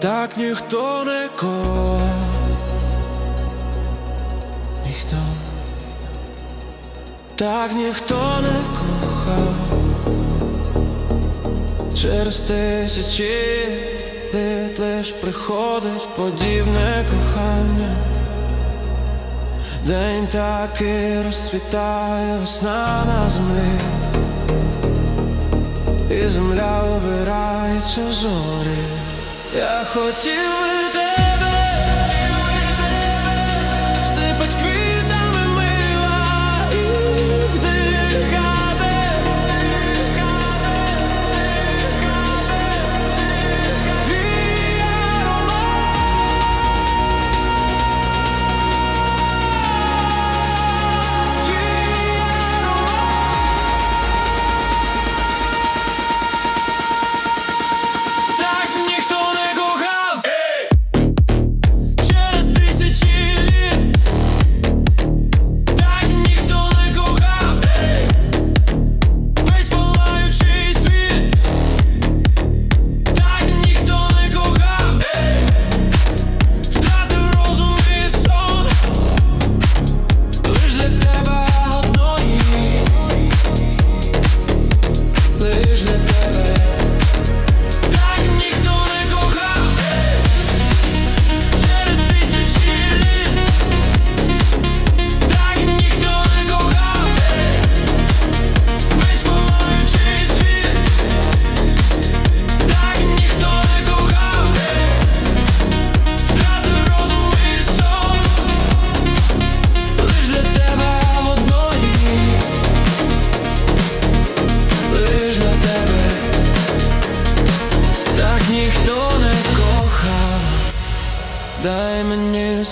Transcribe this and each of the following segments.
так ніхто не ко ніхто, так ніхто не кохав через тисячі літ лиш приходить подібне кохання. День так і розсвітає весна на землі, і земля обирається зорі. Я хотів.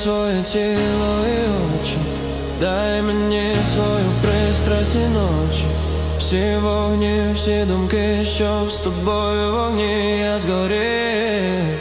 своє тіло і очі, дай мені свою пристрасть і ночі, всі вогні, всі думки, що з тобою вогні я згорів.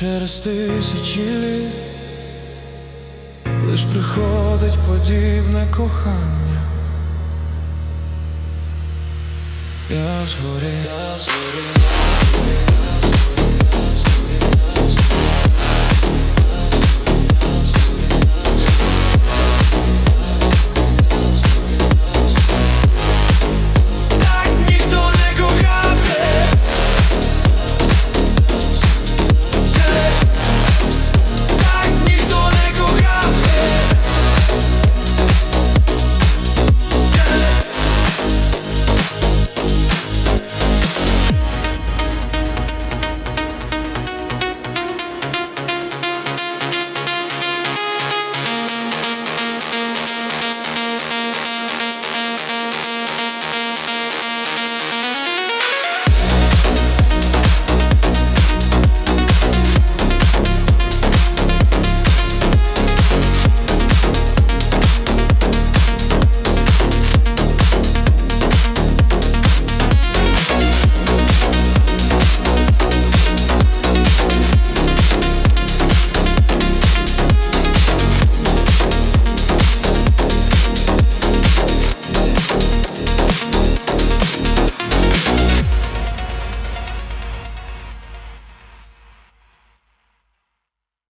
через тисячі літ лиш приходить подібне кохання. Я згорі, я згорі, я згорів, я згорів.